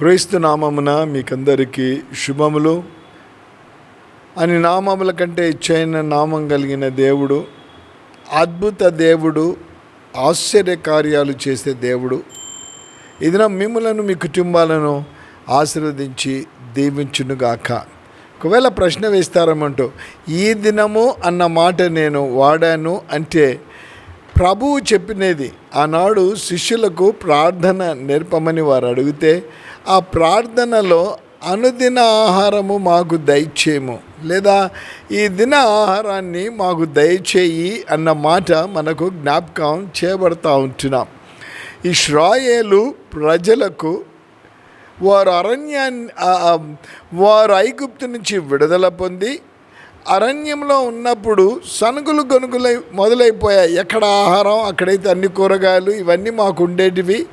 క్రీస్తు నామమున మీకందరికీ శుభములు. అని నామముల కంటే ఇచ్చైన నామం కలిగిన దేవుడు అద్భుత దేవుడు ఆశ్చర్య కార్యాలు చేసే దేవుడు ఇదిన మిమ్మలను మీ కుటుంబాలను ఆశీర్వదించి దీవించునుగాక. ఒకవేళ ప్రశ్న వేస్తారమంటూ ఈ దినము అన్న మాట నేను వాడాను అంటే ప్రభువు చెప్పినది ఆనాడు శిష్యులకు ప్రార్థన నేర్పమని వారు అడిగితే ఆ ప్రార్థనలో అనుదిన ఆహారము మాకు దయచేయము లేదా ఈ దిన ఆహారాన్ని మాకు దయచేయి అన్న మాట మనకు జ్ఞాపకం చేయబడతా ఉంటున్నాం. ఈ శ్రాయేలు ప్రజలకు వారు అరణ్యాన్ని వారు ఐగుప్తు నుంచి విడుదల పొంది అరణ్యంలో ఉన్నప్పుడు సనుగులు గొనుగులై మొదలైపోయాయి. ఎక్కడ ఆహారం అక్కడైతే అన్ని కూరగాయలు ఇవన్నీ మాకు ఉండేటివి.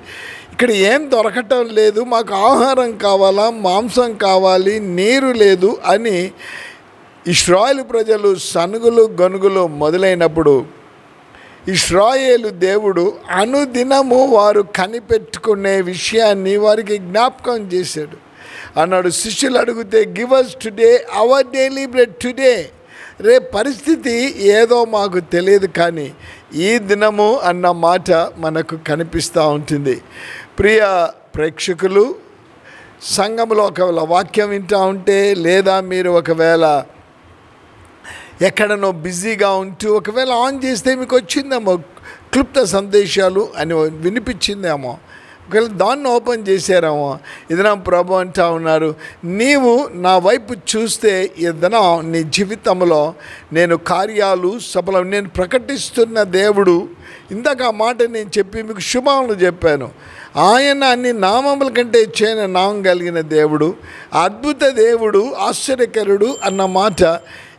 ఇక్కడ ఏం దొరకటం లేదు. మాకు ఆహారం కావాలా మాంసం కావాలి నీరు లేదు అని ఇస్రాయేల్ ప్రజలు సనుగులు గనుగులు మొదలైనప్పుడు ఇస్రాయేలు దేవుడు అనుదినము వారు కనిపెట్టుకునే విషయాన్ని వారికి జ్ఞాపకం చేశాడు. అన్నాడు శిష్యులు అడిగితే give us today our daily bread today రే పరిస్థితి ఏదో మాకు తెలియదు కానీ ఈ దినము అన్న మాట మనకు కనిపిస్తూ ఉంటుంది. ప్రియ ప్రేక్షకులు సంఘంలో ఒకవేళ వాక్యం వింటూ ఉంటే లేదా మీరు ఒకవేళ ఎక్కడనో బిజీగా ఉంటూ ఒకవేళ ఆన్ చేస్తే మీకు వచ్చిందేమో క్లుప్త సందేశాలు అని వినిపించిందేమో. ఒకవేళ దాన్ని ఓపెన్ చేశారేమో ఏదైనా ప్రభు అంటా ఉన్నారు నీవు నా వైపు చూస్తే ఏదైనా నీ జీవితంలో నేను కార్యాలు సఫలం నేను ప్రకటిస్తున్న దేవుడు. ఇందాక ఆ మాట నేను చెప్పి మీకు శుభములు చెప్పాను. ఆయన అన్ని నామముల కంటే చేయని నామం కలిగిన దేవుడు అద్భుత దేవుడు ఆశ్చర్యకరుడు అన్న మాట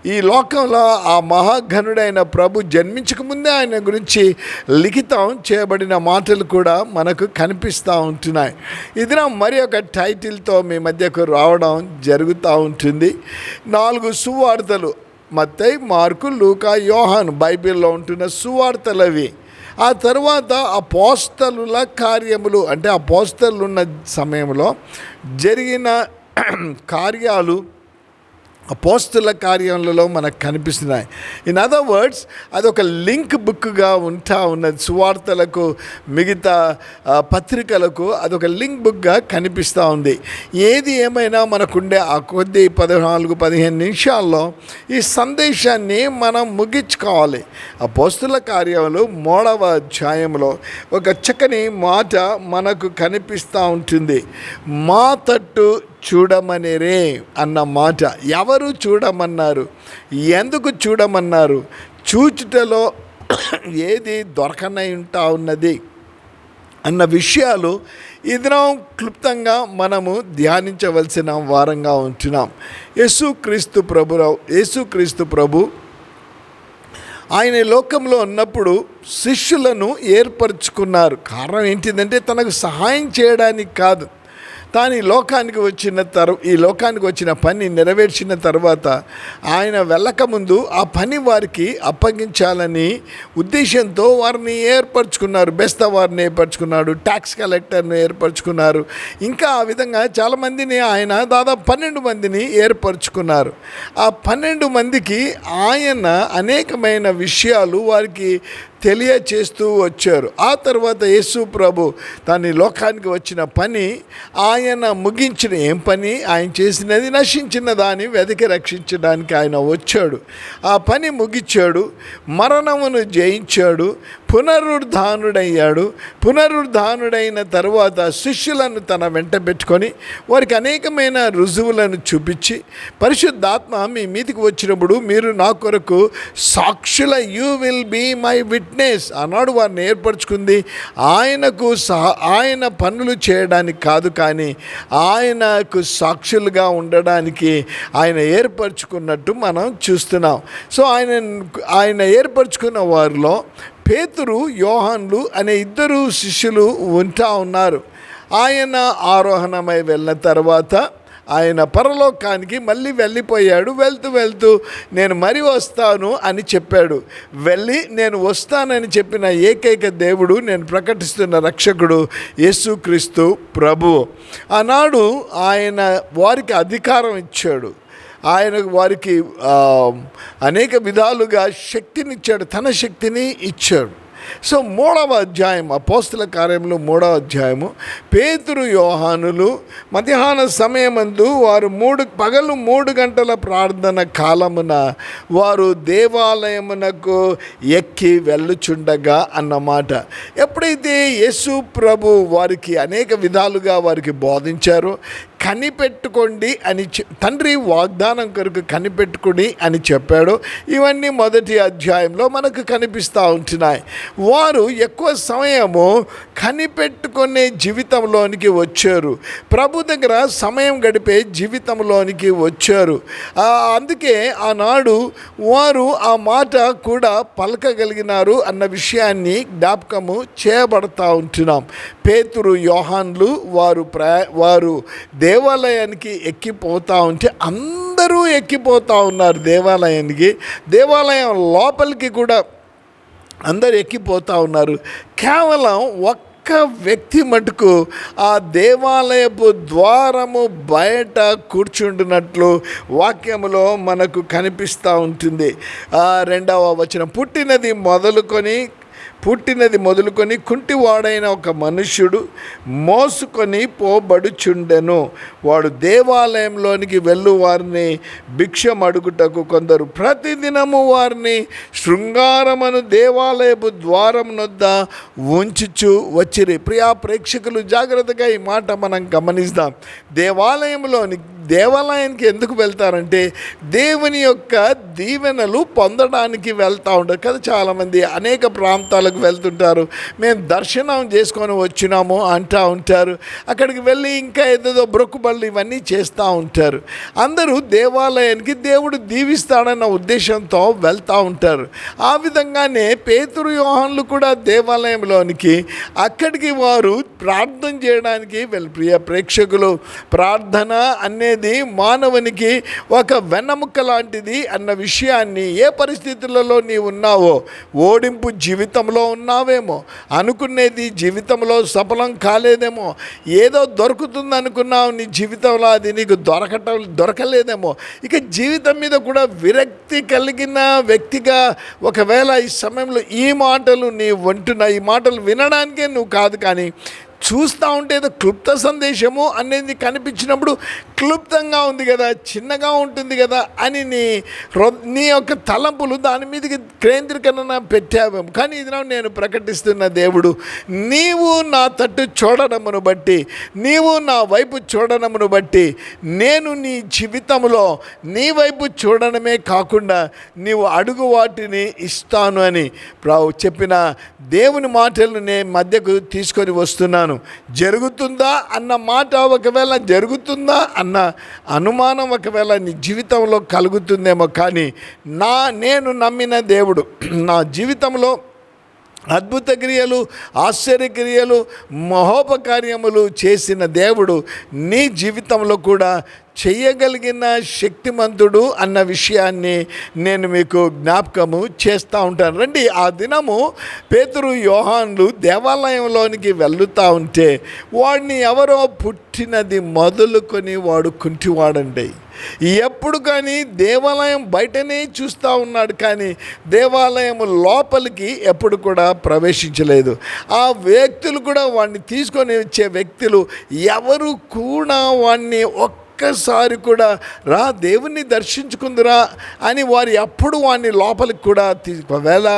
ఈ లోకంలో ఆ మహాఘనుడైన ప్రభు జన్మించక ముందే ఆయన గురించి లిఖితం చేయబడిన మాటలు కూడా మనకు కనిపిస్తూ ఉంటున్నాయి. ఇది నా మరి ఒక టైటిల్తో మీ మధ్యకు రావడం జరుగుతూ ఉంటుంది. నాలుగు సువార్తలు మత్తై మార్కు లూకా యోహాన్ బైబిల్లో ఉంటున్న సువార్తలు అవి. ఆ తర్వాత అపోస్తలుల కార్యములు అంటే అపోస్తలు ఉన్న సమయంలో జరిగిన కార్యాలు అపోస్తుల కార్యములలో మనకు కనిపిస్తున్నాయి. ఇన్ అదర్ వర్డ్స్ అది ఒక లింక్ బుక్గా ఉంటా ఉన్నది. సువార్తలకు మిగతా పత్రికలకు పత్రికలకు అదొక లింక్ బుక్గా కనిపిస్తూ ఉంది. ఏది ఏమైనా మనకుండే ఆ కొద్ది పద్నాలుగు పదిహేను నిమిషాల్లో ఈ సందేశాన్ని మనం ముగించుకోవాలి. అపోస్తుల కార్యాలు మూడవ అధ్యాయంలో ఒక చక్కని మాట మనకు కనిపిస్తూ ఉంటుంది. మా తట్టు చూడమనిరే అన్న మాట. ఎవరు చూడమన్నారు? ఎందుకు చూడమన్నారు? చూచుటలో ఏది దొరకనై ఉంటా ఉన్నది అన్న విషయాలు ఈ క్లుప్తంగా మనము ధ్యానించవలసిన వారంగా ఉంటున్నాం. యేసుక్రీస్తు ప్రభురావు యేసుక్రీస్తు ప్రభు ఆయన లోకంలో ఉన్నప్పుడు శిష్యులను ఏర్పరచుకున్నారు. కారణం ఏంటిదంటే తనకు సహాయం చేయడానికి కాదు. తాను ఈ లోకానికి వచ్చిన తరు ఈ లోకానికి వచ్చిన పని నెరవేర్చిన తర్వాత ఆయన వెళ్ళకముందు ఆ పని వారికి అప్పగించాలని ఉద్దేశంతో వారిని ఏర్పరచుకున్నారు. బెస్త వారిని ఏర్పరచుకున్నాడు ట్యాక్స్ కలెక్టర్ని ఏర్పరచుకున్నారు. ఇంకా ఆ విధంగా చాలామందిని ఆయన దాదాపు పన్నెండు మందిని ఏర్పరచుకున్నారు. ఆ పన్నెండు మందికి ఆయన అనేకమైన విషయాలు వారికి తెలియచేస్తూ వచ్చారు. ఆ తర్వాత యేసు ప్రభు తన లోకానికి వచ్చిన పని ఆయన ముగించిన ఏం పని ఆయన చేసినది నశించిన దాన్ని వెతికి రక్షించడానికి ఆయన వచ్చాడు. ఆ పని ముగించాడు మరణమును జయించాడు పునరుద్ధానుడయ్యాడు. పునరుద్ధానుడైన తర్వాత శిష్యులను తన వెంట పెట్టుకొని వారికి అనేకమైన రుజువులను చూపించి పరిశుద్ధాత్మ మీ మీదికి వచ్చినప్పుడు మీరు నా కొరకు సాక్షుల you will be my witness అన్నాడు వారిని ఏర్పరచుకుంది. ఆయనకు సహ ఆయన పనులు చేయడానికి కాదు కానీ ఆయనకు సాక్షులుగా ఉండడానికి ఆయన ఏర్పరచుకున్నట్టు మనం చూస్తున్నాం. సో ఆయన ఆయన ఏర్పరచుకున్న వారిలో పేతురు యోహాన్లు అనే ఇద్దరు శిష్యులు ఉంటా ఉన్నారు. ఆయన ఆరోహణమై వెళ్ళిన తర్వాత ఆయన పరలోకానికి మళ్ళీ వెళ్ళిపోయాడు. వెళ్తూ వెళ్తూ నేను మరి వస్తాను అని చెప్పాడు. వెళ్ళి నేను వస్తానని చెప్పిన ఏకైక దేవుడు నేను ప్రకటిస్తున్న రక్షకుడు యేసుక్రీస్తు ప్రభు. ఆనాడు ఆయన వారికి అధికారం ఇచ్చాడు. ఆయన వారికి అనేక విధాలుగా శక్తినిచ్చాడు. తన శక్తిని ఇచ్చాడు. సో మూడవ అధ్యాయం అపోస్తుల కార్యంలో మూడవ అధ్యాయము. పేతురు యోహానులు మధ్యాహ్న సమయమందు వారు మూడు పగలు మూడు గంటల ప్రార్థన కాలమున వారు దేవాలయమునకు ఎక్కి వెళ్ళుచుండగా అన్నమాట. ఎప్పుడైతే యేసు ప్రభు వారికి అనేక విధాలుగా వారికి బోధించారో కనిపెట్టుకోండి అని తండ్రి వాగ్దానం కొరకు కనిపెట్టుకుని అని చెప్పాడు. ఇవన్నీ మొదటి అధ్యాయంలో మనకు కనిపిస్తూ ఉంటున్నాయి. వారు ఎక్కువ సమయము కనిపెట్టుకునే జీవితంలోనికి వచ్చారు. ప్రభు దగ్గర సమయం గడిపే జీవితంలోనికి వచ్చారు. అందుకే ఆనాడు వారు ఆ మాట కూడా పలకగలిగినారు అన్న విషయాన్ని జ్ఞాపకము చేయబడతా ఉంటున్నాం. పేతురు యోహాన్లు వారు ప్రా వారు దేవాలయానికి ఎక్కిపోతూ ఉంటే అందరూ ఎక్కిపోతూ ఉన్నారు దేవాలయానికి. దేవాలయం లోపలికి కూడా అందరు ఎక్కిపోతూ ఉన్నారు. కేవలం ఒక్క వ్యక్తి మటుకు ఆ దేవాలయపు ద్వారము బయట కూర్చుంటున్నట్లు వాక్యములో మనకు కనిపిస్తూ ఉంటుంది. రెండవ వచనం పుట్టినది మొదలుకొని పుట్టినది మొదలుకొని కుంటివాడైన ఒక మనుష్యుడు మోసుకొని పోబడుచుండెను. వాడు దేవాలయంలోనికి వెళ్ళు వారిని భిక్షం అడుగుటకు కొందరు ప్రతిదినము వారిని శృంగారమను దేవాలయపు ద్వారం నొద్ద ఉంచుచు వచ్చిరి. ప్రియా ప్రేక్షకులు జాగ్రత్తగా ఈ మాట మనం గమనిస్తాం. దేవాలయంలోని దేవాలయానికి ఎందుకు వెళ్తారంటే దేవుని యొక్క దీవెనలు పొందడానికి వెళ్తూ ఉంటారు. కదా చాలామంది అనేక ప్రాంతాలకు వెళ్తుంటారు. మేము దర్శనం చేసుకొని వచ్చినాము అంటూ ఉంటారు. అక్కడికి వెళ్ళి ఇంకా ఏదేదో బ్రొక్కుబళ్ళు ఇవన్నీ చేస్తూ ఉంటారు. అందరూ దేవాలయానికి దేవుడు దీవిస్తాడన్న ఉద్దేశంతో వెళ్తూ ఉంటారు. ఆ విధంగానే పేతురు యోహన్లు కూడా దేవాలయంలోనికి అక్కడికి వారు ప్రార్థన చేయడానికి వెళ్ళి ప్రియ ప్రేక్షకులు ప్రార్థన అనే అనేది మానవునికి ఒక వెన్నముక్క లాంటిది అన్న విషయాన్ని ఏ పరిస్థితులలో నీవు ఉన్నావో ఓడింపు జీవితంలో ఉన్నావేమో అనుకునేది జీవితంలో సఫలం కాలేదేమో ఏదో దొరుకుతుంది అనుకున్నావు నీ జీవితంలో అది నీకు దొరకటం దొరకలేదేమో ఇక జీవితం మీద కూడా విరక్తి కలిగిన వ్యక్తిగా ఒకవేళ ఈ సమయంలో ఈ మాటలు నీ వంటున్న ఈ మాటలు వినడానికే నువ్వు కాదు కానీ చూస్తూ ఉంటే ఏదో క్లుప్త సందేశము అనేది కనిపించినప్పుడు క్లుప్తంగా ఉంది కదా చిన్నగా ఉంటుంది కదా అని నీ నీ యొక్క తలంపులు దాని మీదకి కేంద్రీకరణ పెట్టావేమో. కానీ ఇది నేను ప్రకటిస్తున్న దేవుడు నీవు నా తట్టు చూడడమును బట్టి నీవు నా వైపు చూడడమును బట్టి నేను నీ జీవితంలో నీ వైపు చూడడమే కాకుండా నీవు అడుగు వాటిని ఇస్తాను అని ప్రావు చెప్పిన దేవుని మాటలను నేను మధ్యకు తీసుకొని వస్తున్నాను. జరుగుతుందా అన్న మాట ఒకవేళ జరుగుతుందా అన్న అనుమానం ఒకవేళ నీ జీవితంలో కలుగుతుందేమో కానీ నా నేను నమ్మిన దేవుడు నా జీవితంలో అద్భుత క్రియలు ఆశ్చర్యక్రియలు మహోపకార్యములు చేసిన దేవుడు నీ జీవితంలో కూడా చేయగలిగిన శక్తిమంతుడు అన్న విషయాన్ని నేను మీకు జ్ఞాపకము చేస్తూ ఉంటాను. రండి ఆ దినము పేతురు యోహాన్లు దేవాలయంలోనికి వెళ్తూ ఉంటే వాడిని ఎవరో పుట్టినది మొదలుకొని వాడు కుంటివాడండి. ఎప్పుడు కానీ దేవాలయం బయటనే చూస్తూ ఉన్నాడు కానీ దేవాలయం లోపలికి ఎప్పుడు కూడా ప్రవేశించలేదు. ఆ వ్యక్తులు కూడా వాడిని తీసుకొని వచ్చే వ్యక్తులు ఎవరు కూడా వాడిని ఒక్క ఒక్కసారి కూడా రా దేవుణ్ణి దర్శించుకుందిరా అని వారి అప్పుడు వాడిని లోపలికి కూడా ఒకవేళ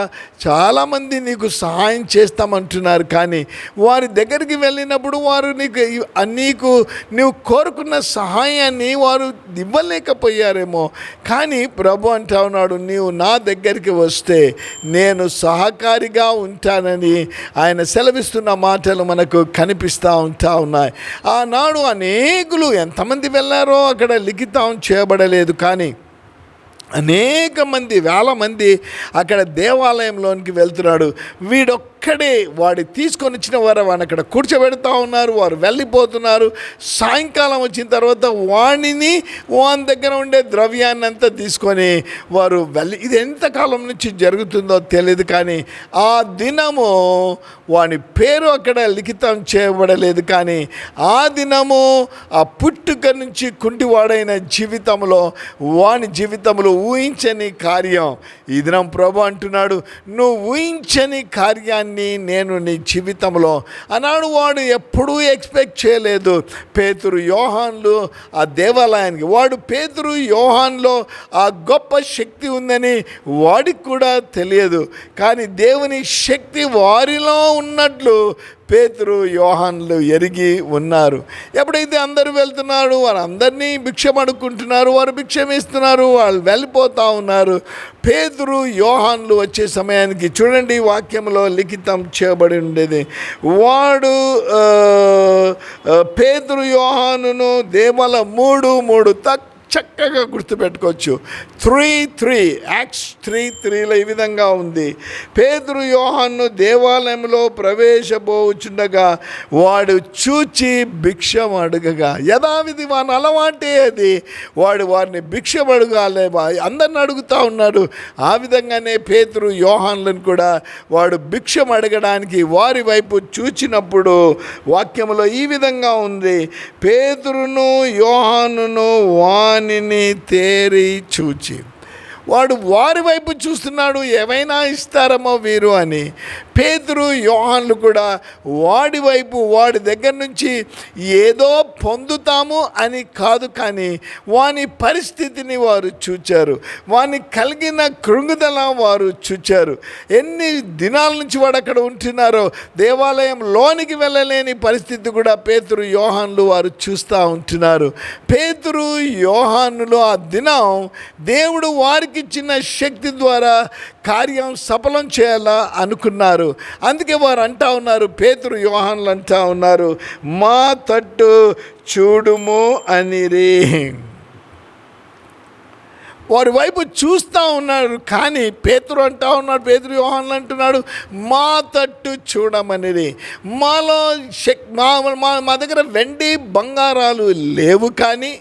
చాలామంది నీకు సహాయం చేస్తామంటున్నారు కానీ వారి దగ్గరికి వెళ్ళినప్పుడు వారు నీకు నీకు నీవు కోరుకున్న సహాయాన్ని వారు ఇవ్వలేకపోయారేమో. కానీ ప్రభు అంటా ఉన్నాడు నీవు నా దగ్గరికి వస్తే నేను సహకారిగా ఉంటానని ఆయన సెలవిస్తున్న మాటలు మనకు కనిపిస్తూ ఉంటా ఉన్నాయి. ఆనాడు అనేకులు ఎంతమంది వెళ్ళారో అక్కడ లిఖితం చేయబడలేదు. కానీ అనేక మంది వేల మంది అక్కడ దేవాలయంలోనికి వెళ్తున్నాడు. వీడొక్క అక్కడే వాడి తీసుకొని వచ్చిన వారు వాడిని అక్కడ కూర్చోబెడతా ఉన్నారు వారు వెళ్ళిపోతున్నారు. సాయంకాలం వచ్చిన తర్వాత వాణిని వాని దగ్గర ఉండే ద్రవ్యాన్ని అంతా తీసుకొని వారు వెళ్ళి ఇది ఎంతకాలం నుంచి జరుగుతుందో తెలియదు కానీ ఆ దినము వాని పేరు అక్కడ లిఖితం చేయబడలేదు కానీ ఆ దినము ఆ పుట్టుక నుంచి కుంటివాడైన జీవితంలో వాని జీవితంలో ఊహించని కార్యం. ఈ దినం ప్రభు అంటున్నాడు నువ్వు ఊహించని కార్యాన్ని నేను నీ జీవితంలో అన్నాడు. వాడు ఎప్పుడూ ఎక్స్పెక్ట్ చేయలేదు. పేతురు యోహాన్లు ఆ దేవాలయానికి వాడు పేతురు యోహాన్లో ఆ గొప్ప శక్తి ఉందని వాడికి కూడా తెలియదు. కానీ దేవుని శక్తి వారిలో ఉన్నట్లు పేతురు యోహాన్లు ఎరిగి ఉన్నారు. ఎప్పుడైతే అందరూ వెళ్తున్నారు వారు అందరినీ భిక్షం అడుక్కుంటున్నారు వారు భిక్షం ఇస్తున్నారు వాళ్ళు వెళ్ళిపోతూ ఉన్నారు. పేతురు యోహాన్లు వచ్చే సమయానికి చూడండి వాక్యంలో లిఖితం చేయబడి ఉండేది. వాడు పేతురు యోహానును దేవల మూడు మూడు తక్ చక్కగా గుర్తుపెట్టుకోవచ్చు. త్రీ త్రీ యాక్స్ త్రీ త్రీలో ఈ విధంగా ఉంది. పేదరు యోహాన్ను దేవాలయంలో ప్రవేశపోవచ్చుండగా వాడు చూచి భిక్షం అడగగా. యథావిధి వాని అలవాటే అది. వాడు వారిని భిక్షం అడగాలే వా- అందరిని అడుగుతూ ఉన్నాడు. ఆ విధంగానే పేతురు యోహాన్లను కూడా వాడు భిక్షం అడగడానికి వారి వైపు చూచినప్పుడు వాక్యంలో ఈ విధంగా ఉంది. పేతురును యోహానును దానిని తేరి చూచి. వాడు వారి వైపు చూస్తున్నాడు ఏమైనా ఇస్తారమో వీరు అని. పేతురు యోహాన్లు కూడా వాడి వైపు వాడి దగ్గర నుంచి ఏదో పొందుతాము అని కాదు కానీ వాని పరిస్థితిని వారు చూచారు. వాని కలిగిన కృంగుదల వారు చూచారు. ఎన్ని దినాల నుంచి వాడు అక్కడ ఉంటున్నారో దేవాలయం లోనికి వెళ్ళలేని పరిస్థితి కూడా పేతురు యోహాన్లు వారు చూస్తూ ఉంటున్నారు. పేతురు యోహానులు ఆ దినం దేవుడు వారికి ఇచ్చిన శక్తి ద్వారా కార్యం సఫలం చేయాలా అనుకున్నారు. అందుకే వారు అంటా ఉన్నారు పేతురు యోహాన్లు అంటా ఉన్నారు మా తట్టు చూడుము అనిరి. వారి వైపు చూస్తూ ఉన్నారు కానీ పేతురు అంటా ఉన్నాడు పేతురు యోహాన్లు అంటున్నాడు మా తట్టు చూడమనిది మాలో శక్ మా మా మా దగ్గర వెండి బంగారాలు లేవు కానీ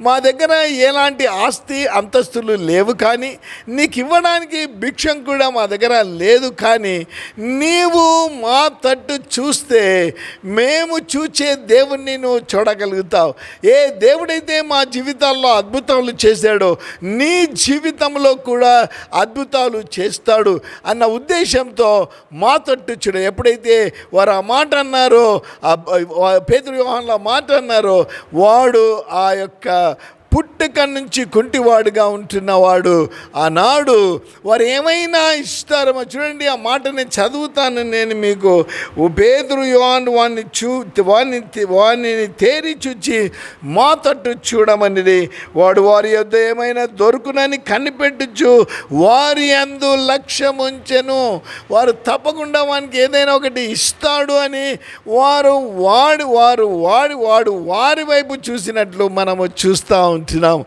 మా దగ్గర ఎలాంటి ఆస్తి అంతస్తులు లేవు కానీ నీకు ఇవ్వడానికి భిక్షం కూడా మా దగ్గర లేదు కానీ నీవు మా తట్టు చూస్తే మేము చూచే దేవుణ్ణి నువ్వు చూడగలుగుతావు. ఏ దేవుడైతే మా జీవితాల్లో అద్భుతాలు చేశాడో నీ జీవితంలో కూడా అద్భుతాలు చేస్తాడు అన్న ఉద్దేశంతో మా తట్టు చూడ. ఎప్పుడైతే వారు ఆ మాట అన్నారో పేదరి పేదరు వ్యూహంలో మాట అన్నారో వాడు ఆ యొక్క 우리가 పుట్టుక నుంచి కుంటివాడుగా ఉంటున్నవాడు ఆనాడు వారు ఏమైనా ఇస్తారమో. చూడండి ఆ మాట నేను చదువుతాను నేను మీకు. పేదరు యోన్ వాడిని చూ వాడిని వాడిని తేరి చూచి మా తట్టు చూడమనిది వాడు వారి యొద్ ఏమైనా దొరుకునని కనిపెట్టుచు వారి అందు లక్ష్యం ఉంచెను. వారు తప్పకుండా వానికి ఏదైనా ఒకటి ఇస్తాడు అని వారు వాడు వారు వాడి వాడు వారి వైపు చూసినట్లు మనము చూస్తూ ఉంటున్నాం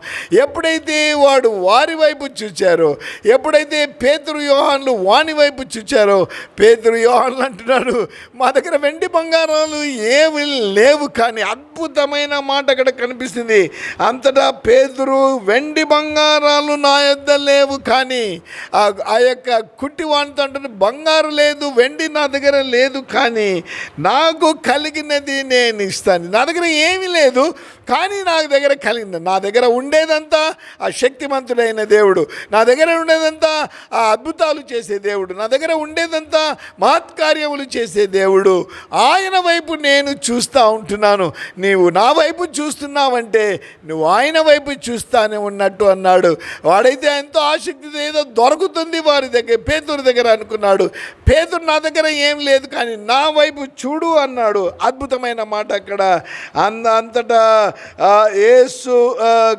ఎప్పుడైతే వాడు వారి వైపు చూచారో ఎప్పుడైతే పేతురు యోహాన్లు వాని వైపు చూచారో పేతురు యోహాన్లు అంటున్నాడు మా దగ్గర వెండి బంగారాలు ఏవి లేవు కానీ అద్భుతమైన మాట అక్కడ కనిపిస్తుంది. అంతటా పేతురు వెండి బంగారాలు నా యొద్ద లేవు కానీ ఆ యొక్క కుట్టి వాణితో అంటున్న బంగారు లేదు వెండి నా దగ్గర లేదు కానీ నాకు కలిగినది నేను ఇస్తాను. నా దగ్గర ఏమీ లేదు కానీ నా దగ్గర కలిగింది. నా దగ్గర ఉండేదంతా ఆ శక్తిమంతుడైన దేవుడు. నా దగ్గర ఉండేదంతా ఆ అద్భుతాలు చేసే దేవుడు. నా దగ్గర ఉండేదంతా మహత్కార్యములు చేసే దేవుడు. ఆయన వైపు నేను చూస్తూ ఉంటున్నాను. నీవు నా వైపు చూస్తున్నావంటే నువ్వు ఆయన వైపు చూస్తానే ఉన్నట్టు అన్నాడు. వాడైతే ఎంతో ఆసక్తితో ఏదో దొరుకుతుంది వారి దగ్గర పేతురు దగ్గర అనుకున్నాడు. పేతురు నా దగ్గర ఏం లేదు కానీ నా వైపు చూడు అన్నాడు. అద్భుతమైన మాట అక్కడ. అంద అంతటా ఏసు యేసు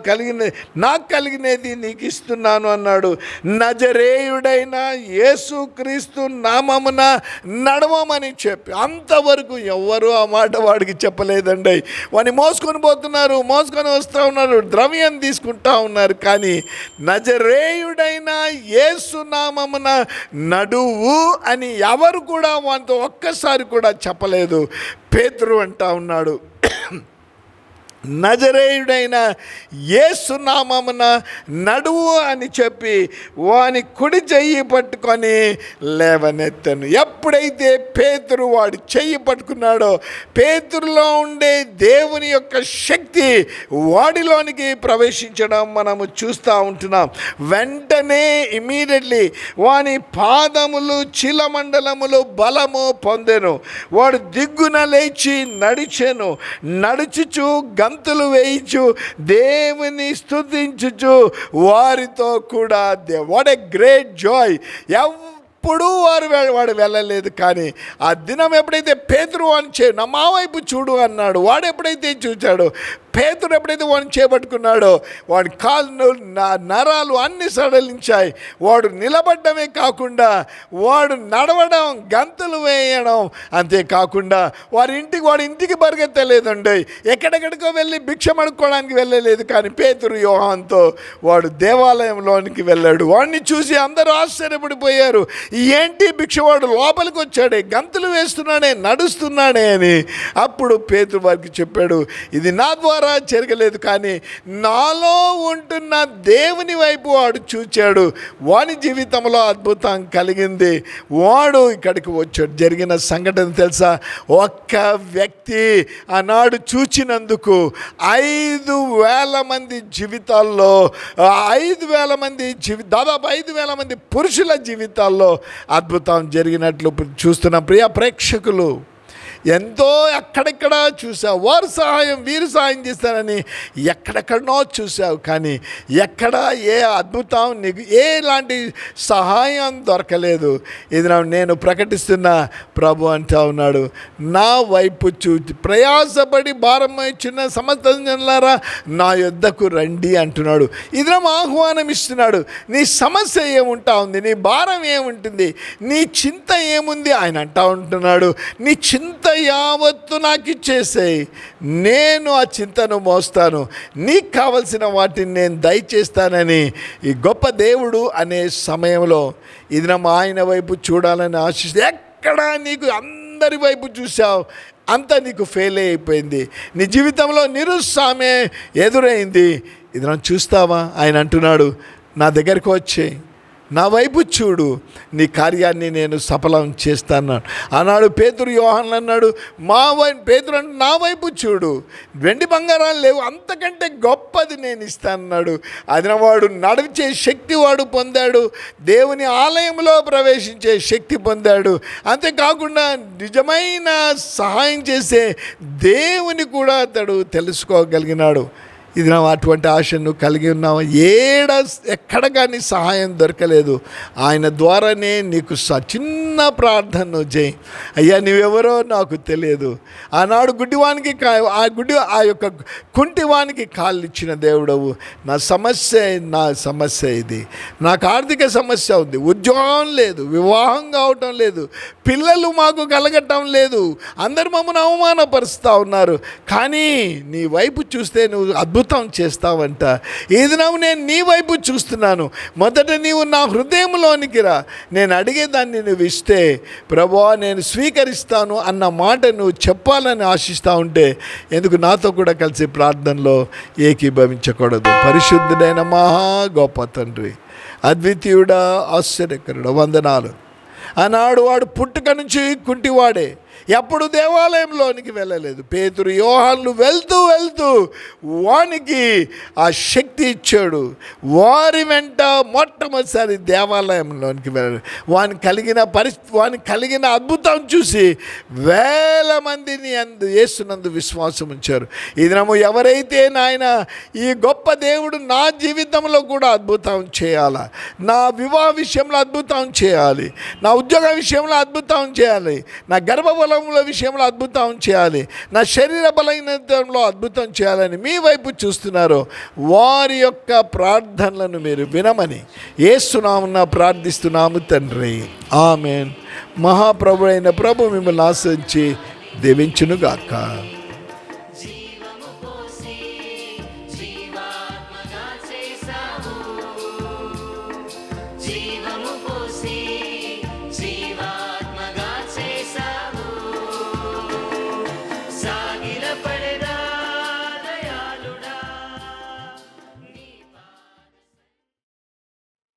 కలిగిన నాకు కలిగినది నీకు ఇస్తున్నాను అన్నాడు. నజరేయుడైన యేసు క్రీస్తు నామమున నడవమని చెప్పి అంతవరకు ఎవ్వరు ఆ మాట వాడికి చెప్పలేదండి. వాడిని మోసుకొని పోతున్నారు మోసుకొని వస్తూ ఉన్నారు ద్రవ్యం తీసుకుంటా ఉన్నారు. కానీ నజరేయుడైన యేసు నామమున నడువు అని ఎవరు కూడా వాంతో ఒక్కసారి కూడా చెప్పలేదు. పేతురు అంటా ఉన్నాడు. నజరేయుడైన ఏసునామమున నడువు అని చెప్పి వాని కుడి చెయ్యి పట్టుకొని లేవనెత్తను. ఎప్పుడైతే పేతురు వాడు చెయ్యి పట్టుకున్నాడో పేతురులో ఉండే దేవుని యొక్క శక్తి వాడిలోనికి ప్రవేశించడం మనము చూస్తూ ఉంటున్నాం. వెంటనే ఇమీడియట్లీ వాని పాదములు చిలమండలములు బలము పొందెను. వాడు దిగ్గున లేచి నడిచెను. నడుచుచు గంతులు వేయించు దేవుని స్థుతించుచు వారితో కూడా వాట్ ఎ గ్రేట్ జాయ్ ఎప్పుడూ వారు వాడు వెళ్ళలేదు కానీ ఆ దినం ఎప్పుడైతే పేతురు అని చే నా మావైపు చూడు అన్నాడు వాడు ఎప్పుడైతే చూచాడో పేతురు ఎప్పుడైతే వాడిని చేపట్టుకున్నాడో వాడి కాళ్ళు నరాలు అన్ని సడలించాయి. వాడు నిలబడ్డమే కాకుండా వాడు నడవడం గంతులు వేయడం అంతేకాకుండా వారి ఇంటికి వాడి ఇంటికి పరిగెత్తలేదండి ఎక్కడెక్కడికో వెళ్ళి భిక్ష అడుక్కోవడానికి వెళ్ళలేదు కానీ పేతురు వ్యూహంతో వాడు దేవాలయంలోనికి వెళ్ళాడు. వాడిని చూసి అందరూ ఆశ్చర్యపడిపోయారు. ఏంటి భిక్షవాడు లోపలికి వచ్చాడే? గంతులు వేస్తున్నాడే నడుస్తున్నాడే అని అప్పుడు పేతురు వారికి చెప్పాడు ఇది నా ద్వారా జరగలేదు కానీ నాలో ఉంటున్న దేవుని వైపు వాడు చూచాడు. వాని జీవితంలో అద్భుతం కలిగింది. వాడు ఇక్కడికి వచ్చాడు జరిగిన సంఘటన తెలుసా? ఒక్క వ్యక్తి ఆనాడు చూచినందుకు ఐదు వేల మంది జీవితాల్లో ఐదు వేల మంది జీవి దాదాపు ఐదు వేల మంది పురుషుల జీవితాల్లో అద్భుతం జరిగినట్లు చూస్తున్న. ప్రియ ప్రేక్షకులు ఎంతో ఎక్కడెక్కడ చూసావు? వారు సహాయం వీరు సహాయం చేస్తారని ఎక్కడెక్కడనో చూసావు. కానీ ఎక్కడ ఏ అద్భుతం నీకు ఏలాంటి సహాయం దొరకలేదు. ఇది నేను ప్రకటిస్తున్న ప్రభు అంటా ఉన్నాడు. నా వైపు చూ ప్రయాసపడి భారం ఇచ్చిన సమస్త జనులారా నా యొద్దకు రండి అంటున్నాడు. ఇది ఆహ్వానం ఇస్తున్నాడు. నీ సమస్య ఏముంటా ఉంది? నీ భారం ఏముంటుంది? నీ చింత ఏముంది? ఆయన అంటా ఉంటున్నాడు. నీ చింత యావత్తు నాకు ఇచ్చేసేయి. నేను ఆ చింతను మోస్తాను. నీకు కావలసిన వాటిని నేను దయచేస్తానని ఈ గొప్ప దేవుడు అనే సమయంలో ఇది నా ఆయన వైపు చూడాలని ఆశిస్తే ఎక్కడ నీకు అందరి వైపు చూసావు అంతా నీకు ఫెయిల్ అయిపోయింది. నీ జీవితంలో నిరుత్సాహమే ఎదురైంది. ఇది నన్ను చూస్తావా? ఆయన అంటున్నాడు నా దగ్గరికి వచ్చే నా వైపు చూడు నీ కార్యాన్ని నేను సఫలం చేస్తాను. ఆనాడు పేతురు యోహాన్ అన్నాడు మా వై పేతురు అంటే నా వైపు చూడు వెండి బంగారాలు లేవు అంతకంటే గొప్పది నేను ఇస్తానన్నాడు అదిన వాడు నడిచే శక్తి వాడు పొందాడు దేవుని ఆలయంలో ప్రవేశించే శక్తి పొందాడు. అంతేకాకుండా నిజమైన సహాయం చేసే దేవుని కూడా అతడు తెలుసుకోగలిగినాడు. ఇది నా అటువంటి ఆశను కలిగి ఉన్నావు? ఏడ ఎక్కడ కానీ సహాయం దొరకలేదు. ఆయన ద్వారానే నీకు స చిన్న ప్రార్థన జై. చేయి అయ్యా నువ్వెవరో నాకు తెలియదు. ఆనాడు గుడ్డివానికి కా ఆ గుడ్డి ఆ యొక్క కుంటివానికి కాళ్ళు ఇచ్చిన దేవుడవు. నా సమస్య నా సమస్య ఇది. నాకు ఆర్థిక సమస్య ఉంది. ఉద్యోగం లేదు. వివాహం కావటం లేదు. పిల్లలు మాకు కలగటం లేదు. అందరు మమ్మల్ని అవమానపరుస్తూ ఉన్నారు. కానీ నీ వైపు చూస్తే నువ్వు అద్భుతం చేస్తావంట. ఇది నేను నీ వైపు చూస్తున్నాను. మొదట నీవు నా హృదయంలోనికి రా. నేను అడిగేదాన్ని నువ్వు ఇస్తే ప్రభా నేను స్వీకరిస్తాను అన్న మాట నువ్వు చెప్పాలని ఆశిస్తూ ఉంటే ఎందుకు నాతో కూడా కలిసి ప్రార్థనలో ఏకీభవించకూడదు. పరిశుద్ధుడైన మహా గొప్ప తండ్రి అద్వితీయుడా ఆశ్చర్యకరుడు వందనాలు. ఆనాడు వాడు పుట్టుక నుంచి కుంటివాడే. ఎప్పుడు దేవాలయంలోనికి వెళ్ళలేదు. పేతురు యోహాన్లు వెళ్తూ వెళ్తూ వానికి ఆ శక్తి ఇచ్చాడు. వారి వెంట మొట్టమొదటిసారి దేవాలయంలోనికి వెళ్ళాడు. వాని కలిగిన పరిస్థితి వాని కలిగిన అద్భుతం చూసి వేల మందిని అందు వేస్తున్నందు విశ్వాసం ఉంచారు. ఇదినము ఎవరైతే నాయన ఈ గొప్ప దేవుడు నా జీవితంలో కూడా అద్భుతం చేయాలా నా వివాహ విషయంలో అద్భుతం చేయాలి నా ఉద్యోగ విషయంలో అద్భుతం చేయాలి నా గర్భ బలముల విషయంలో అద్భుతం చేయాలి. నా శరీర బలహీనతంలో అద్భుతం చేయాలని మీ వైపు చూస్తున్నారు. వారి యొక్క ప్రార్థనలను మీరు వినమని ఏసునామున ప్రార్థిస్తున్నాము తండ్రి. ఆమెన్. మహాప్రభు అయిన ప్రభు మిమ్మల్ని ఆశించి దీవించునుగాక.